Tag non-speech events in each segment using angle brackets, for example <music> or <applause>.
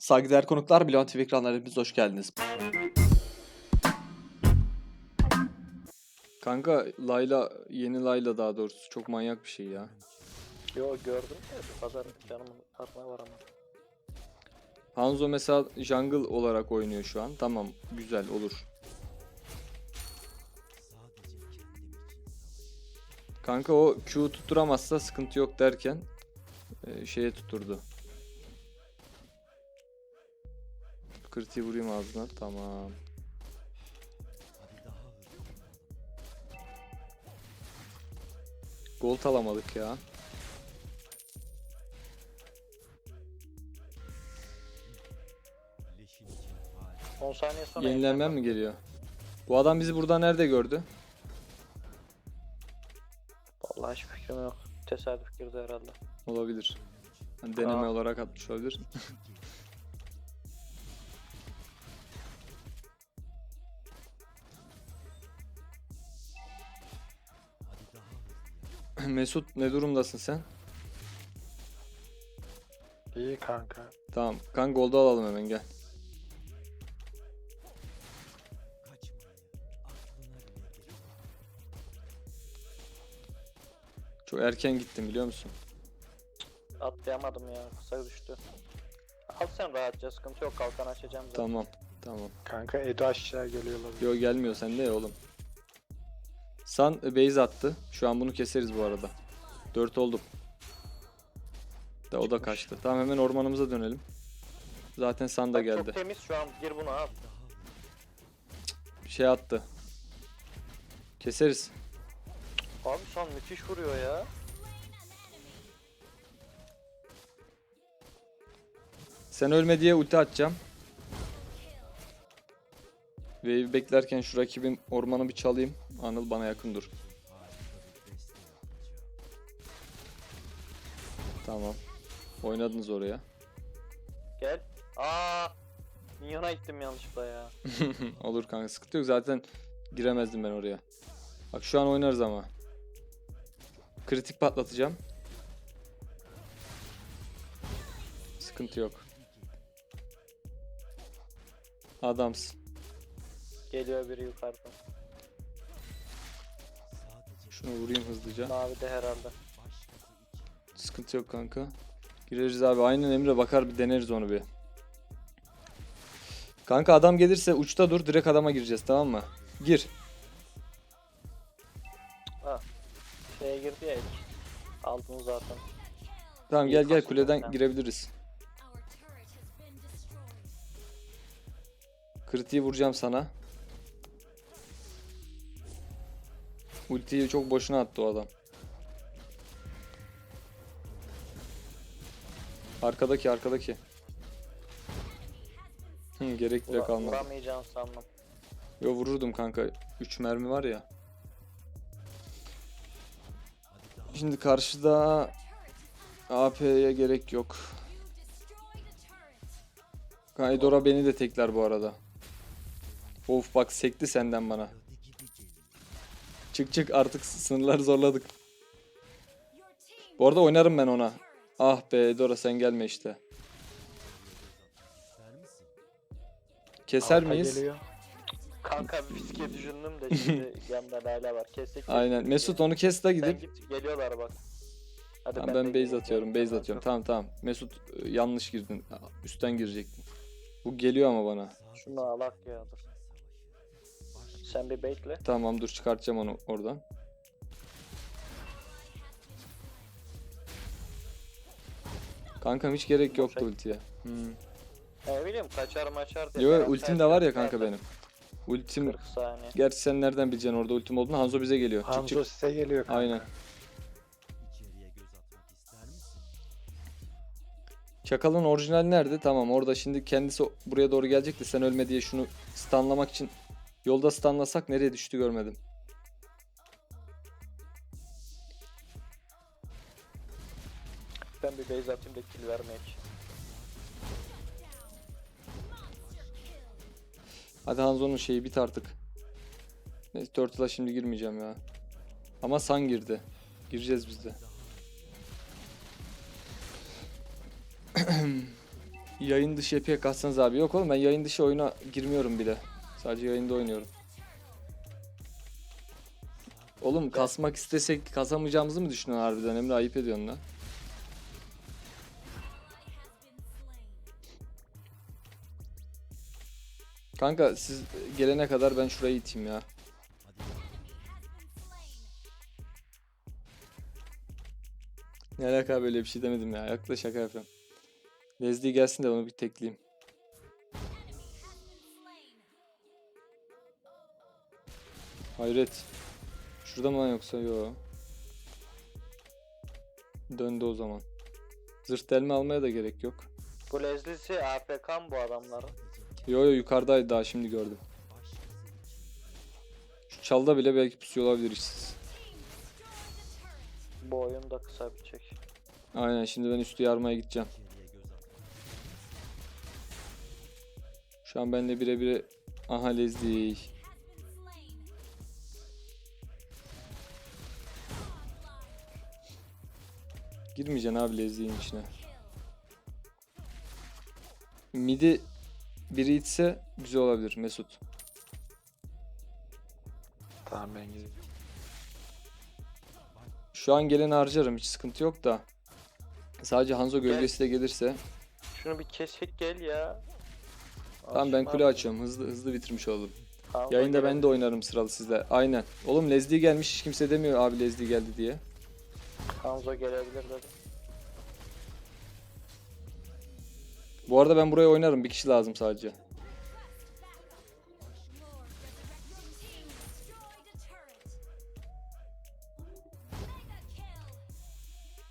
Saygıdeğer konuklar, Bilon TV ekranlarına hepiniz hoş geldiniz. Kanka Layla, yeni Layla daha doğrusu çok manyak bir şey ya. Yo gördüm de pazar canımın karnına var ama. Hanzo mesela jungle olarak oynuyor şu an. Tamam, güzel olur. Kanka o Q tutturamazsa sıkıntı yok derken e, şeye tutturdu. Kritiği vurayım ağzına. Tamam. Gold alamadık ya. Leşin için hali. 10 saniye sonra Yenilenmem mi geliyor? Bu adam bizi burada nerede gördü? Vallahi hiç fikrim yok. Tesadüf girdi herhalde. Olabilir. Hani deneme olarak atmış olabilir. <laughs> <clears throat> Mesut ne durumdasın sen? İyi kanka. Tamam. Kan golda alalım hemen gel. Çok erken gittim biliyor musun? Atlayamadım ya. Kısa düştü. Al sen rahatça sıkıntı yok. Kalkan açacağım zaten. Tamam. Tamam. Kanka Edo aşağı geliyorlar. Yo gelmiyor sende ya oğlum. San base attı. Şu an bunu keseriz bu arada. 4 oldum. Da o da kaçtı. Tamam hemen ormanımıza dönelim. Zaten San da Bak, geldi. Çok temiz şu an. Gir bunu al. Bir şey attı. Keseriz. Abi son müthiş vuruyor ya. Sen ölme diye ulti atacağım. Wave beklerken şu rakibin ormanı bir çalayım. Anıl bana yakın dur. Tamam. Oynadınız oraya. Gel. Aa. Minyona gittim yanlışlıkla ya. <laughs> Olur kanka sıkıntı yok zaten giremezdim ben oraya. Bak şu an oynarız ama. Kritik patlatacağım. Sıkıntı yok. Adamsın. Geliyor biri yukarıdan. Sadece Şunu vurayım hızlıca. Mavi de herhalde. Sıkıntı yok kanka. Gireriz abi. Aynen Emre bakar bir deneriz onu bir. Kanka adam gelirse uçta dur. Direkt adama gireceğiz tamam mı? Gir. Şeye girdi ya ilk. Aldın zaten. Tamam gel gel kuleden zaten. girebiliriz. Kritiği vuracağım sana. Ultiyi çok boşuna attı o adam. Arkadaki arkadaki. Hı, gerek bile Vura- kalmadı. Vuramayacağını sandım. Yo vururdum kanka. 3 mermi var ya. Şimdi karşıda AP'ye gerek yok. Kaydora beni de tekler bu arada. Of bak sekti senden bana. Çık çık artık sınırları zorladık. Bu arada oynarım ben ona. Ah be Dora sen gelme işte. Keser Alta miyiz? Geliyor. Kanka <laughs> bir fiske düşündüm de şimdi yanında Layla var. Kestik. Aynen. Mesut onu kes de gidip. git geliyorlar bak. Hadi Tamam, ben base atıyorum. Base atıyorum. Tamam tamam. Mesut e, yanlış girdin. Üstten girecektin. Bu geliyor ama bana. Şunu alak ya dur. Sen bir bekle. Tamam dur çıkartacağım onu oradan. Kankam hiç gerek yoktu Boşa- ultiye. Hmm. Ne bileyim kaçar maçar diye. Yo ultim de var ya kanka benim. Ultim 40 saniye. gerçi sen nereden bileceksin orada ultim olduğunu? Hanzo bize geliyor. Çık Hanzo çık. size geliyor kanka. Aynen. İçeriye göz atmak ister misin? Çakalın orijinal nerede? Tamam orada şimdi kendisi buraya doğru gelecek de sen ölme diye şunu stunlamak için yolda stunlasak nereye düştü görmedim. Ben bir base atayım da kill vermeyek. Hadi Hanzo'nun şeyi bit artık. Neyse Turtle'a şimdi girmeyeceğim ya. Ama San girdi. Gireceğiz biz de. <clears throat> yayın dışı yapıya katsanız abi. Yok oğlum ben yayın dışı oyuna girmiyorum bile. Sadece yayında oynuyorum. Oğlum kasmak istesek kasamayacağımızı mı düşünüyorsun harbiden Emre ayıp ediyorsun lan. Kanka siz gelene kadar ben şurayı iteyim ya. Ne alaka böyle bir şey demedim ya. Yakla şaka yapıyorum. Leslie gelsin de onu bir tekleyeyim. Hayret. Şurada mı lan yoksa? Yo. Döndü o zaman. Zırt delme almaya da gerek yok. Bu Leslie'si AFK mı bu adamların? Yo yo yukarıdaydı daha şimdi gördüm. Şu çalda bile belki pusuyor olabilir işsiz. Bu oyun da kısa bitecek. Aynen şimdi ben üstü yarmaya gideceğim. Şu an benimle birebir aha Leslie. Girmeyeceksin abi Leslie'nin içine. Midi biri itse güzel olabilir Mesut. Tamam ben gideyim. Şu an geleni harcarım hiç sıkıntı yok da. Sadece Hanzo gölgesi de gelirse. Şunu bir kesik gel ya. Tamam ben kule açıyorum. Hızlı hızlı bitirmiş oldum. Tamam, Yayında ben de oynarım sıralı sizle. Aynen. Oğlum Leslie gelmiş hiç kimse demiyor abi Leslie geldi diye. Hanzo gelebilir dedim. Bu arada ben buraya oynarım. Bir kişi lazım sadece.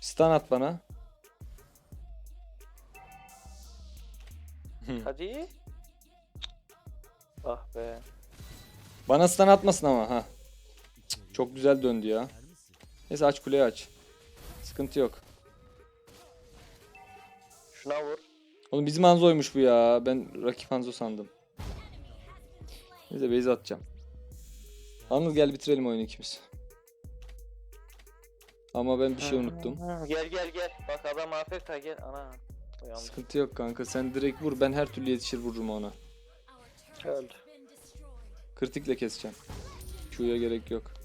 Stun at bana. Hadi. Ah be. Bana stun atmasın ama ha. Çok güzel döndü ya. Neyse aç kuleyi aç. Sıkıntı yok. Şuna vur. Oğlum bizim Hanzo'ymuş bu ya. Ben rakip Hanzo sandım. Neyse base atacağım. Anıl gel bitirelim oyunu ikimiz. Ama ben bir şey unuttum. Hı, Gel gel gel. Bak adam AFK gel. Ana. Uyandı. Sıkıntı yok kanka. Sen direkt vur. Ben her türlü yetişir vururum ona. Öldü. Kritikle keseceğim. Q'ya gerek yok.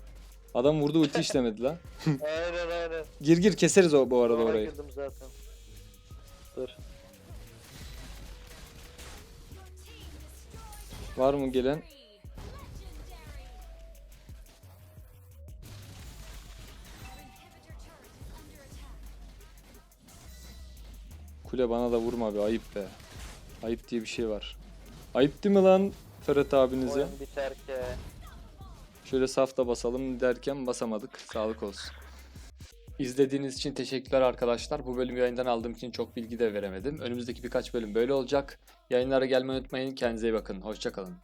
Adam vurdu ulti işlemedi la. <laughs> aynen aynen. Gir gir keseriz o bu arada Ona orayı. girdim zaten. Dur. Var mı gelen? Kule bana da vurma be ayıp be. Ayıp diye bir şey var. Ayıp değil mi lan Ferhat abinize? Oyun biterken. Şöyle safta basalım derken basamadık. Sağlık olsun. İzlediğiniz için teşekkürler arkadaşlar. Bu bölüm yayından aldığım için çok bilgi de veremedim. Önümüzdeki birkaç bölüm böyle olacak. Yayınlara gelmeyi unutmayın. Kendinize iyi bakın. Hoşçakalın.